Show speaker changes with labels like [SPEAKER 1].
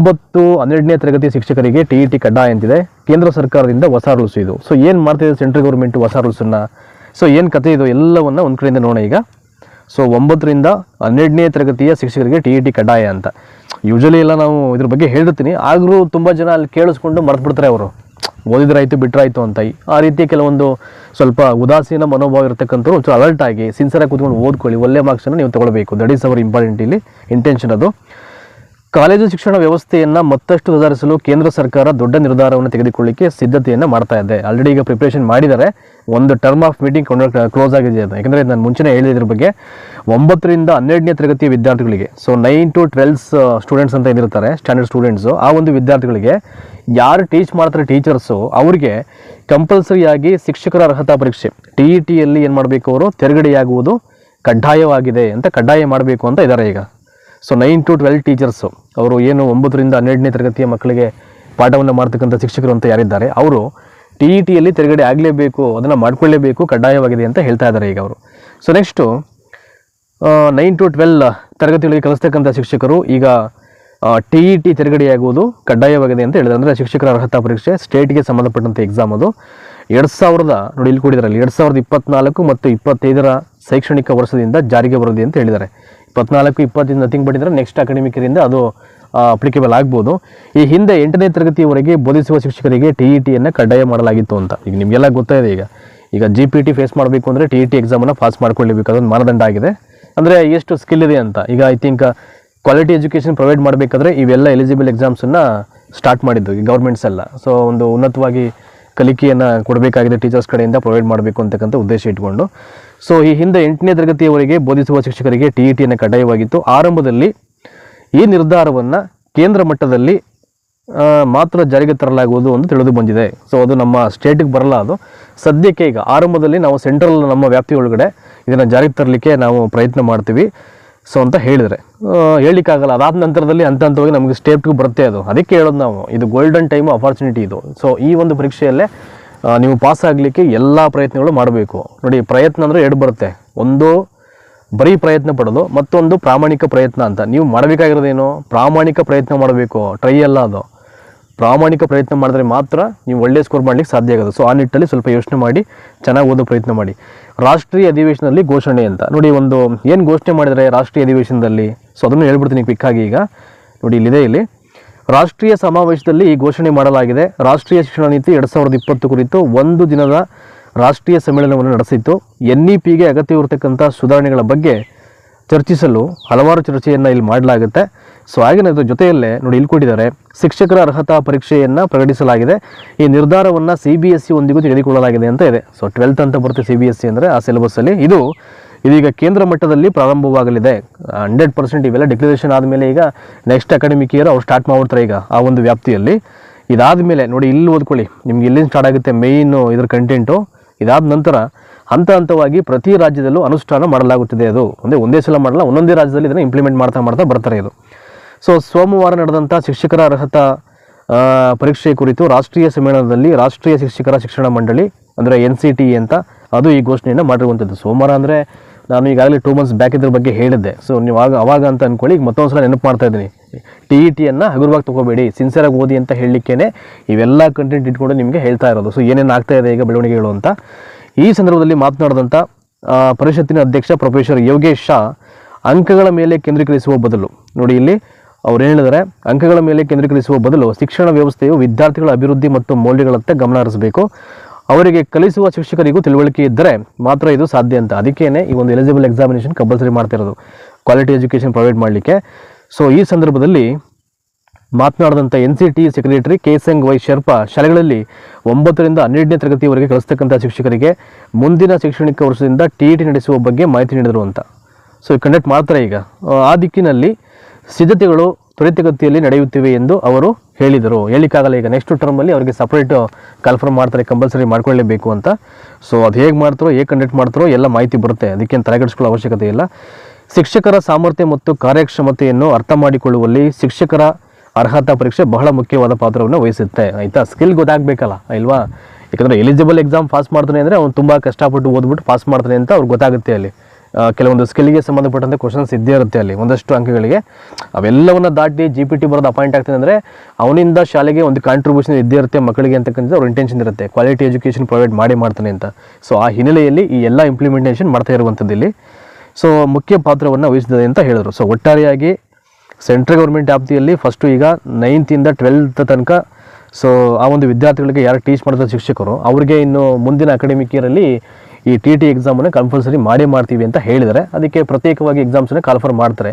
[SPEAKER 1] ಒಂಬತ್ತು, ಹನ್ನೆರಡನೇ ತರಗತಿ ಶಿಕ್ಷಕರಿಗೆ ಟಿ ಇ ಟಿ ಕಡ್ಡಾಯ ಅಂತಿದೆ. ಕೇಂದ್ರ ಸರ್ಕಾರದಿಂದ ಹೊಸ ರೂಲ್ಸ್ ಇದು. ಸೊ ಏನು ಮಾಡ್ತಿದೆ ಸೆಂಟ್ರಲ್ ಗೌರ್ಮೆಂಟ್ ಹೊಸ ರೂಲ್ಸನ್ನು? ಸೊ ಏನು ಕತೆ ಇದು? ಎಲ್ಲವನ್ನ ಒಂದು ಕಡೆಯಿಂದ ನೋಡೋಣ ಈಗ. ಸೊ ಒಂಬತ್ತರಿಂದ ಹನ್ನೆರಡನೇ ತರಗತಿಯ ಶಿಕ್ಷಕರಿಗೆ ಟಿ ಇ ಟಿ ಕಡ್ಡಾಯ ಅಂತ. ಯೂಶಲಿ ಎಲ್ಲ ನಾವು ಇದ್ರ ಬಗ್ಗೆ ಹೇಳಿರ್ತೀನಿ ಆದರೂ ತುಂಬ ಜನ ಅಲ್ಲಿ ಕೇಳಿಸ್ಕೊಂಡು ಮರೆತುಬಿಡ್ತಾರೆ ಅವರು. ಓದಿದ್ರಾಯ್ತು, ಬಿಟ್ರಾಯ್ತು ಅಂತ. ಆ ರೀತಿ ಕೆಲವೊಂದು ಸ್ವಲ್ಪ ಉದಾಸೀನ ಮನೋಭಾವ ಇರತಕ್ಕಂಥವ್ರು ಒಂಚೂರು ಅಲರ್ಟ್ ಆಗಿ ಸಿನ್ಸರಾಗಿ ಕೂತ್ಕೊಂಡು ಓದ್ಕೊಳ್ಳಿ. ಒಳ್ಳೆ ಮಾರ್ಕ್ಸನ್ನು ನೀವು ತಗೊಳ್ಬೇಕು. ದಟ್ ಈಸ್ ಅವರ್ ಇಂಪಾರ್ಟೆಂಟ್ ಇಲ್ಲಿ ಇಂಟೆನ್ಷನ್ ಅದು. ಕಾಲೇಜು ಶಿಕ್ಷಣ ವ್ಯವಸ್ಥೆಯನ್ನು ಮತ್ತಷ್ಟು ಸುಧಾರಿಸಲು ಕೇಂದ್ರ ಸರ್ಕಾರ ದೊಡ್ಡ ನಿರ್ಧಾರವನ್ನು ತೆಗೆದುಕೊಳ್ಳಿಕ್ಕೆ ಸಿದ್ಧತೆಯನ್ನು ಮಾಡ್ತಾ ಇದೆ. ಆಲ್ರೆಡಿ ಈಗ ಪ್ರಿಪ್ರೇಷನ್ ಮಾಡಿದ್ದಾರೆ. ಒಂದು ಟರ್ಮ್ ಆಫ್ ಮೀಟಿಂಗ್ ಕ್ಲೋಸ್ ಆಗಿದೆ ಅಂತ. ಯಾಕಂದರೆ ನಾನು ಮುಂಚೆನೇ ಹೇಳಿದ್ರ ಬಗ್ಗೆ ಒಂಬತ್ತರಿಂದ ಹನ್ನೆರಡನೇ ತರಗತಿಯ ವಿದ್ಯಾರ್ಥಿಗಳಿಗೆ so nine to twelves students ಅಂತ ಏನಿರ್ತಾರೆ ಸ್ಟ್ಯಾಂಡರ್ಡ್ ಸ್ಟೂಡೆಂಟ್ಸು ಆ ಒಂದು ವಿದ್ಯಾರ್ಥಿಗಳಿಗೆ ಯಾರು ಟೀಚ್ ಮಾಡ್ತಾರೆ ಟೀಚರ್ಸು ಅವರಿಗೆ ಕಂಪಲ್ಸರಿಯಾಗಿ ಶಿಕ್ಷಕರ ಅರ್ಹತಾ ಪರೀಕ್ಷೆ ಟಿ ಇ ಟಿಯಲ್ಲಿ ಏನು ಮಾಡಬೇಕು ಅವರು? ತೆರಗಡೆಯಾಗುವುದು ಕಡ್ಡಾಯವಾಗಿದೆ ಅಂತ ಕಡ್ಡಾಯ ಮಾಡಬೇಕು ಅಂತ ಇದ್ದಾರೆ ಈಗ. So nine to twelve teachers ಅವರು ಏನು ಒಂಬತ್ತರಿಂದ ಹನ್ನೆರಡನೇ ತರಗತಿಯ ಮಕ್ಕಳಿಗೆ ಪಾಠವನ್ನು ಮಾಡ್ತಕ್ಕಂಥ ಶಿಕ್ಷಕರು ಅಂತ ಯಾರಿದ್ದಾರೆ, ಅವರು ಟಿ ಇ ಟಿಯಲ್ಲಿ ತೆರಗಡೆ ಆಗಲೇಬೇಕು, ಅದನ್ನು ಮಾಡಿಕೊಳ್ಳೇಬೇಕು, ಕಡ್ಡಾಯವಾಗಿದೆ ಅಂತ ಹೇಳ್ತಾ ಇದ್ದಾರೆ ಈಗ ಅವರು. So next nine to twelve ತರಗತಿಗಳಿಗೆ ಕಲಿಸ್ತಕ್ಕಂಥ ಶಿಕ್ಷಕರು ಈಗ ಟಿ ಇ ಟಿ ತಿರುಗಡೆಯಾಗುವುದು ಕಡ್ಡಾಯವಾಗಿದೆ ಅಂತ ಹೇಳಿದ್ರೆ ಅಂದರೆ ಶಿಕ್ಷಕರ ಅರ್ಹತಾ ಪರೀಕ್ಷೆ ಸ್ಟೇಟ್ಗೆ ಸಂಬಂಧಪಟ್ಟಂಥ ಎಕ್ಸಾಮ್ ಅದು. ಎರಡು ಸಾವಿರದ, ನೋಡಿ ಇಲ್ಲಿ ಕೂಡಿದ್ರಲ್ಲಿ, ಎರಡು ಸಾವಿರದ ಇಪ್ಪತ್ನಾಲ್ಕು ಮತ್ತು ಇಪ್ಪತ್ತೈದರ ಶೈಕ್ಷಣಿಕ ವರ್ಷದಿಂದ ಜಾರಿಗೆ ಬರೋದು ಅಂತ ಹೇಳಿದ್ದಾರೆ. ಇಪ್ಪತ್ನಾಲ್ಕು ಇಪ್ಪತ್ತಿಂದ ನಥಿಂಗ್ ಬಟ್ಟಿದ್ರೆ ನೆಕ್ಸ್ಟ್ ಅಕಾಡೆಮಿಕ್ ಇಯರಿಂದ ಅದು ಅಪ್ಲಿಕೇಬಲ್ ಆಗ್ಬೋದು. ಈ ಹಿಂದೆ ಎಂಟನೇ ತರಗತಿಯವರೆಗೆ ಬೋಧಿಸುವ ಶಿಕ್ಷಕರಿಗೆ ಟಿ ಇ ಟಿಯನ್ನು ಕಡ್ಡಾಯ ಮಾಡಲಾಗಿತ್ತು ಅಂತ. ಈಗ ನಿಮಗೆಲ್ಲ ಗೊತ್ತಾಯಿದೆ ಈಗ. ಈಗ ಜಿ ಪಿ ಟಿ ಫೇಸ್ ಮಾಡಬೇಕು ಅಂದರೆ ಟಿ ಇ ಟಿ ಎಕ್ಸಾಮನ್ನು ಪಾಸ್ ಮಾಡ್ಕೊಳ್ಳೇಬೇಕು, ಅದೊಂದು ಮಾನದಂಡ ಆಗಿದೆ. ಅಂದರೆ ಎಷ್ಟು ಸ್ಕಿಲ್ ಇದೆ ಅಂತ. ಈಗ I think quality education provide ಮಾಡಬೇಕಾದ್ರೆ ಇವೆಲ್ಲ ಎಲಿಜಿಬಲ್ ಎಕ್ಸಾಮ್ಸನ್ನು ಸ್ಟಾರ್ಟ್ ಮಾಡಿದ್ದು ಈ ಗೌರ್ಮೆಂಟ್ಸ್ ಎಲ್ಲ. ಸೊ ಒಂದು ಉನ್ನತವಾಗಿ ಕಲಿಕೆಯನ್ನು ಕೊಡಬೇಕಾಗಿದೆ ಟೀಚರ್ಸ್ ಕಡೆಯಿಂದ ಪ್ರೊವೈಡ್ ಮಾಡಬೇಕು ಅಂತಕ್ಕಂಥ ಉದ್ದೇಶ ಇಟ್ಕೊಂಡು. ಸೊ ಈ ಹಿಂದೆ ಎಂಟನೇ ತರಗತಿಯವರೆಗೆ ಬೋಧಿಸುವ ಶಿಕ್ಷಕರಿಗೆ ಟಿ ಇ ಟಿಯನ್ನು ಕಡ್ಡಾಯವಾಗಿತ್ತು. ಆರಂಭದಲ್ಲಿ ಈ ನಿರ್ಧಾರವನ್ನು ಕೇಂದ್ರ ಮಟ್ಟದಲ್ಲಿ ಮಾತ್ರ ಜಾರಿಗೆ ತರಲಾಗುವುದು ಅಂತ ತಿಳಿದು ಬಂದಿದೆ. ಸೊ ಅದು ನಮ್ಮ ಸ್ಟೇಟಿಗೆ ಬರಲ್ಲ ಅದು. ಸದ್ಯಕ್ಕೆ ಈಗ ಆರಂಭದಲ್ಲಿ ನಾವು ಸೆಂಟ್ರಲ್ ನಮ್ಮ ವ್ಯಾಪ್ತಿ ಒಳಗಡೆ ಇದನ್ನು ಜಾರಿಗೆ ತರಲಿಕ್ಕೆ ನಾವು ಪ್ರಯತ್ನ ಮಾಡ್ತೀವಿ. ಸೊ ಅಂತ ಹೇಳಿದರೆ ಹೇಳಲಿಕ್ಕಾಗಲ್ಲ. ಅದಾದ ನಂತರದಲ್ಲಿ ಹಂತ ಹಂತವಾಗಿ ನಮಗೆ ಸ್ಟೇಟ್ಗೂ ಬರುತ್ತೆ ಅದು. ಅದಕ್ಕೆ ಹೇಳೋದು ನಾವು, ಇದು ಗೋಲ್ಡನ್ ಟೈಮ್ ಅಪಾರ್ಚುನಿಟಿ ಇದು. ಸೊ ಈ ಒಂದು ಪರೀಕ್ಷೆಯಲ್ಲೇ ನೀವು ಪಾಸ್ ಆಗಲಿಕ್ಕೆ ಎಲ್ಲ ಪ್ರಯತ್ನಗಳು ಮಾಡಬೇಕು. ನೋಡಿ, ಪ್ರಯತ್ನ ಅಂದರೆ ಎರಡು ಬರುತ್ತೆ. ಒಂದು, ಬರೀ ಪ್ರಯತ್ನ ಪಡೋದು, ಮತ್ತೊಂದು ಪ್ರಾಮಾಣಿಕ ಪ್ರಯತ್ನ ಅಂತ. ನೀವು ಮಾಡಬೇಕಾಗಿರೋದೇನು? ಪ್ರಾಮಾಣಿಕ ಪ್ರಯತ್ನ ಮಾಡಬೇಕು. ಟ್ರೈ ಅಲ್ಲ ಅದು. ಪ್ರಾಮಾಣಿಕ ಪ್ರಯತ್ನ ಮಾಡಿದ್ರೆ ಮಾತ್ರ ನೀವು ಒಳ್ಳೆಯ ಸ್ಕೋರ್ ಮಾಡಲಿಕ್ಕೆ ಸಾಧ್ಯ ಆಗೋದು. ಸೊ ಆ ನಿಟ್ಟಲ್ಲಿ ಸ್ವಲ್ಪ ಯೋಚನೆ ಮಾಡಿ, ಚೆನ್ನಾಗಿ ಓದೋ ಪ್ರಯತ್ನ ಮಾಡಿ. ರಾಷ್ಟ್ರೀಯ ಅಧಿವೇಶನದಲ್ಲಿ ಘೋಷಣೆ ಅಂತ. ನೋಡಿ, ಒಂದು, ಏನು ಘೋಷಣೆ ಮಾಡಿದರೆ ರಾಷ್ಟ್ರೀಯ ಅಧಿವೇಶನದಲ್ಲಿ? ಸೊ ಅದನ್ನು ಹೇಳ್ಬಿಡ್ತೀನಿ ಕ್ವಿಕ್ಕಾಗಿ ಈಗ. ನೋಡಿ, ಇಲ್ಲಿದೆ ಇಲ್ಲಿ. ರಾಷ್ಟ್ರೀಯ ಸಮಾವೇಶದಲ್ಲಿ ಈ ಘೋಷಣೆ ಮಾಡಲಾಗಿದೆ. ರಾಷ್ಟ್ರೀಯ ಶಿಕ್ಷಣ ನೀತಿ ಎರಡು ಸಾವಿರದ ಇಪ್ಪತ್ತು ಕುರಿತು ಒಂದು ದಿನದ ರಾಷ್ಟ್ರೀಯ ಸಮ್ಮೇಳನವನ್ನು ನಡೆಸಿತ್ತು. ಎನ್ ಇ ಪಿಗೆ ಅಗತ್ಯವಿರತಕ್ಕಂಥ ಸುಧಾರಣೆಗಳ ಬಗ್ಗೆ ಚರ್ಚಿಸಲು ಹಲವಾರು ಚರ್ಚೆಯನ್ನು ಇಲ್ಲಿ ಮಾಡಲಾಗುತ್ತೆ. ಸೊ ಇದ್ರ ಜೊತೆಯಲ್ಲೇ ನೋಡಿ ಇಲ್ಲಿ ಕೊಟ್ಟಿದ್ದಾರೆ, ಶಿಕ್ಷಕರ ಅರ್ಹತಾ ಪರೀಕ್ಷೆಯನ್ನು ಪ್ರಕಟಿಸಲಾಗಿದೆ. ಈ ನಿರ್ಧಾರವನ್ನು ಸಿ ಬಿ ಎಸ್ ಸಿ ಒಂದಿಗೂ ತೆಗೆದುಕೊಳ್ಳಲಾಗಿದೆ ಅಂತ ಇದೆ. ಸೊ ಟ್ವೆಲ್ತ್ ಅಂತ ಬರುತ್ತೆ ಸಿ ಬಿ ಎಸ್ ಸಿ ಅಂದರೆ ಆ ಸಿಲೆಬಸ್ಸಲ್ಲಿ ಇದು ಇದೀಗ ಕೇಂದ್ರ ಮಟ್ಟದಲ್ಲಿ ಪ್ರಾರಂಭವಾಗಲಿದೆ. ಹಂಡ್ರೆಡ್ ಪರ್ಸೆಂಟ್ ಇವೆಲ್ಲ ಡಿಕ್ಲರೇಷನ್ ಆದಮೇಲೆ ಈಗ ನೆಕ್ಸ್ಟ್ ಅಕಾಡೆಮಿಕ್ ಇಯರ್ ಅವ್ರು ಸ್ಟಾರ್ಟ್ ಮಾಡ್ಬಿಡ್ತಾರೆ ಈಗ ಆ ಒಂದು ವ್ಯಾಪ್ತಿಯಲ್ಲಿ. ಇದಾದ ಮೇಲೆ ನೋಡಿ ಇಲ್ಲಿ ಓದ್ಕೊಳ್ಳಿ. ನಿಮ್ಗೆ ಇಲ್ಲಿಂದ ಸ್ಟಾರ್ಟ್ ಆಗುತ್ತೆ ಮೇಯ್ನು ಇದ್ರ ಕಂಟೆಂಟು ಇದಾದ ನಂತರ ಹಂತ ಹಂತವಾಗಿ ಪ್ರತಿ ರಾಜ್ಯದಲ್ಲೂ ಅನುಷ್ಠಾನ ಮಾಡಲಾಗುತ್ತಿದೆ ಅದು. ಒಂದೇ ಒಂದೇ ಸಲ ಮಾಡಲ್ಲ, ಒಂದೊಂದೇ ರಾಜ್ಯದಲ್ಲಿ ಇದನ್ನು ಇಂಪ್ಲಿಮೆಂಟ್ ಮಾಡ್ತಾ ಮಾಡ್ತಾ ಬರ್ತಾರೆ ಇದು. ಸೊ ಸೋಮವಾರ ನಡೆದಂಥ ಶಿಕ್ಷಕರ ಅರ್ಹತಾ ಪರೀಕ್ಷೆ ಕುರಿತು ರಾಷ್ಟ್ರೀಯ ಸಮ್ಮೇಳನದಲ್ಲಿ ರಾಷ್ಟ್ರೀಯ ಶಿಕ್ಷಕರ ಶಿಕ್ಷಣ ಮಂಡಳಿ, ಅಂದರೆ ಎನ್ ಸಿ ಟಿ ಅಂತ ಅದು ಈ ಘೋಷಣೆಯನ್ನು ಮಾಡಿರುವಂಥದ್ದು ಸೋಮವಾರ ಅಂದರೆ ನಾನು ಈಗಾಗಲೇ ಟೂ ಮಂತ್ಸ್ ಬ್ಯಾಕ್ ಇದ್ರ ಬಗ್ಗೆ ಹೇಳಿದ್ದೆ. ಸೊ ನೀವು ಆಗ, ಅವಾಗ ಅಂತ ಅಂದ್ಕೊಳ್ಳಿ ಈಗ ಮತ್ತೊಂದು ಸಲ ನೆನಪು ಮಾಡ್ತಾ ಇದ್ದೀನಿ. ಟಿ ಇ ಟಿಯನ್ನು ಹಗುರವಾಗಿ ತೊಗೋಬೇಡಿ ಸಿನ್ಸಿಯರಾಗಿ ಓದಿ ಅಂತ ಹೇಳಲಿಕ್ಕೇ ಇವೆಲ್ಲ ಕಂಟೆಂಟ್ ಇಟ್ಕೊಂಡು ನಿಮಗೆ ಹೇಳ್ತಾ ಇರೋದು. ಸೊ ಏನೇನು ಆಗ್ತಾ ಇದೆ ಈಗ ಬೆಳವಣಿಗೆಗಳು ಅಂತ. ಈ ಸಂದರ್ಭದಲ್ಲಿ ಮಾತನಾಡಿದಂಥ ಪರಿಷತ್ತಿನ ಅಧ್ಯಕ್ಷ ಪ್ರೊಫೆಸರ್ ಯೋಗೇಶ್ ಶಾ ಅಂಕಗಳ ಮೇಲೆ ಕೇಂದ್ರೀಕರಿಸುವ ಬದಲು. ನೋಡಿ ಇಲ್ಲಿ ಅವ್ರು ಹೇಳಿದರೆ? ಅಂಕಗಳ ಮೇಲೆ ಕೇಂದ್ರೀಕರಿಸುವ ಬದಲು ಶಿಕ್ಷಣ ವ್ಯವಸ್ಥೆಯು ವಿದ್ಯಾರ್ಥಿಗಳ ಅಭಿವೃದ್ಧಿ ಮತ್ತು ಮೌಲ್ಯಗಳತ್ತ ಗಮನ ಹರಿಸಬೇಕು. ಅವರಿಗೆ ಕಲಿಸುವ ಶಿಕ್ಷಕರಿಗೂ ತಿಳುವಳಿಕೆ ಇದ್ದರೆ ಮಾತ್ರ ಇದು ಸಾಧ್ಯ ಅಂತ. ಅದಕ್ಕೇನೆ ಈ ಒಂದು ಎಲಿಜಿಬಲ್ ಎಕ್ಸಾಮಿನೇಷನ್ ಕಂಪಲ್ಸರಿ ಮಾಡ್ತಿರೋದು. ಕ್ವಾಲಿಟಿ ಎಜುಕೇಷನ್ ಪ್ರೊವೈಡ್ ಮಾಡಲಿಕ್ಕೆ. ಸೊ ಈ ಸಂದರ್ಭದಲ್ಲಿ ಮಾತನಾಡಿದಂಥ N C T secretary K Sang Y Sherpa ಶಾಲೆಗಳಲ್ಲಿ ಒಂಬತ್ತರಿಂದ ಹನ್ನೆರಡನೇ ತರಗತಿವರೆಗೆ ಕಲಿಸ್ತಕ್ಕಂಥ ಶಿಕ್ಷಕರಿಗೆ ಮುಂದಿನ ಶೈಕ್ಷಣಿಕ ವರ್ಷದಿಂದ ಟಿ ಇ ಟಿ ನಡೆಸುವ ಬಗ್ಗೆ ಮಾಹಿತಿ ನೀಡಿದರು ಅಂತ. ಸೊ ಕಂಡಕ್ಟ್ ಮಾಡ್ತಾರೆ ಈಗ. ಆ, ಆ ದಿಕ್ಕಿನಲ್ಲಿ ಸಿದ್ಧತೆಗಳು ತ್ವರಿತಗತಿಯಲ್ಲಿ ನಡೆಯುತ್ತಿವೆ ಎಂದು ಅವರು ಹೇಳಿದರು. ಹೇಳಿಕ್ಕಾಗಲ್ಲ, ಈಗ ನೆಕ್ಸ್ಟ್ ಟರ್ಮಲ್ಲಿ ಅವರಿಗೆ ಸಪ್ರೇಟ್ ಕನ್ಫರ್ಮ್ ಮಾಡ್ತಾರೆ ಕಂಪಲ್ಸರಿ ಮಾಡ್ಕೊಳ್ಳೇಬೇಕು ಅಂತ. ಸೊ ಅದು ಹೇಗೆ ಮಾಡ್ತಾರೋ, ಹೇಗೆ ಕಂಡಕ್ಟ್ ಮಾಡ್ತಾರೋ, ಎಲ್ಲ ಮಾಹಿತಿ ಬರುತ್ತೆ. ಅದಕ್ಕೇನು ತಲೆಗೆಡಿಸ್ಕೊಳ್ಳೋ ಅವಶ್ಯಕತೆ ಇಲ್ಲ. ಶಿಕ್ಷಕರ ಸಾಮರ್ಥ್ಯ ಮತ್ತು ಕಾರ್ಯಕ್ಷಮತೆಯನ್ನು ಅರ್ಥ ಮಾಡಿಕೊಳ್ಳುವಲ್ಲಿ ಶಿಕ್ಷಕರ ಅರ್ಹತಾ ಪರೀಕ್ಷೆ ಬಹಳ ಮುಖ್ಯವಾದ ಪಾತ್ರವನ್ನು ವಹಿಸುತ್ತೆ. ಆಯಿತಾ? ಸ್ಕಿಲ್ ಗೊತ್ತಾಗಬೇಕಲ್ಲ, ಇಲ್ವಾ? ಯಾಕಂದರೆ ಎಲಿಜಿಬಲ್ ಎಕ್ಸಾಮ್ ಪಾಸ್ ಮಾಡ್ತಾನೆ ಅಂದರೆ ಅವ್ನು ತುಂಬ ಕಷ್ಟಪಟ್ಟು ಓದ್ಬಿಟ್ಟು ಪಾಸ್ ಮಾಡ್ತಾನೆ ಅಂತ ಅವ್ರಿಗೆ ಗೊತ್ತಾಗುತ್ತೆ ಅಲ್ಲಿ. ಕೆಲವೊಂದು ಸ್ಕಿಲ್ಗೆ ಸಂಬಂಧಪಟ್ಟಂತೆ ಕ್ವಶನ್ಸ್ ಇದ್ದೇ ಇರುತ್ತೆ ಅಲ್ಲಿ. ಒಂದಷ್ಟು ಅಂಕಗಳಿಗೆ. ಅವೆಲ್ಲವನ್ನ ದಾಟಿ ಜಿ ಪಿ ಟಿ ಬರೋದು ಅಪಾಯಿಂಟ್ ಆಗ್ತದೆ ಅಂದರೆ ಅವನಿಂದ ಶಾಲೆಗೆ ಒಂದು ಕಾಂಟ್ರಿಬ್ಯೂಷನ್ ಇದ್ದೇ ಇರುತ್ತೆ, ಮಕ್ಕಳಿಗೆ ಅಂತಕ್ಕಂಥದ್ದು ಅವ್ರ ಇಂಟೆನ್ಷನ್ ಇರುತ್ತೆ. ಕ್ವಾಲಿಟಿ ಎಜುಕೇಷನ್ ಪ್ರೊವೈಡ್ ಮಾಡಿ ಮಾಡ್ತಾನೆ ಅಂತ. ಸೊ ಆ ಹಿನ್ನೆಲೆಯಲ್ಲಿ ಈ ಎಲ್ಲ ಇಂಪ್ಲಿಮೆಂಟೇಷನ್ ಮಾಡ್ತಾ ಇರುವಂಥದ್ದು ಇಲ್ಲಿ. ಸೊ ಮುಖ್ಯ ಪಾತ್ರವನ್ನು ವಹಿಸಿದೆ ಅಂತ ಹೇಳಿದರು. ಸೊ ಒಟ್ಟಾರೆಯಾಗಿ ಸೆಂಟ್ರಲ್ ಗೌರ್ಮೆಂಟ್ ವ್ಯಾಪ್ತಿಯಲ್ಲಿ ಫಸ್ಟು ಈಗ ನೈನ್ತಿಂದ ಟ್ವೆಲ್ತ್ ತನಕ ಸೊ ಆ ಒಂದು ವಿದ್ಯಾರ್ಥಿಗಳಿಗೆ ಯಾರು ಟೀಚ್ ಮಾಡಿದ ಶಿಕ್ಷಕರು, ಅವ್ರಿಗೆ ಇನ್ನು ಮುಂದಿನ ಅಕಾಡೆಮಿಕ್ ಇಯರಲ್ಲಿ ಈ ಟಿ ಟಿ ಎಕ್ಸಾಮನ್ನು ಕಂಪಲ್ಸರಿ ಮಾಡೇ ಮಾಡ್ತೀವಿ ಅಂತ ಹೇಳಿದರೆ ಅದಕ್ಕೆ ಪ್ರತ್ಯೇಕವಾಗಿ ಎಕ್ಸಾಮ್ಸನ್ನು ಕಾಲ್ಫರ್ ಮಾಡ್ತಾರೆ.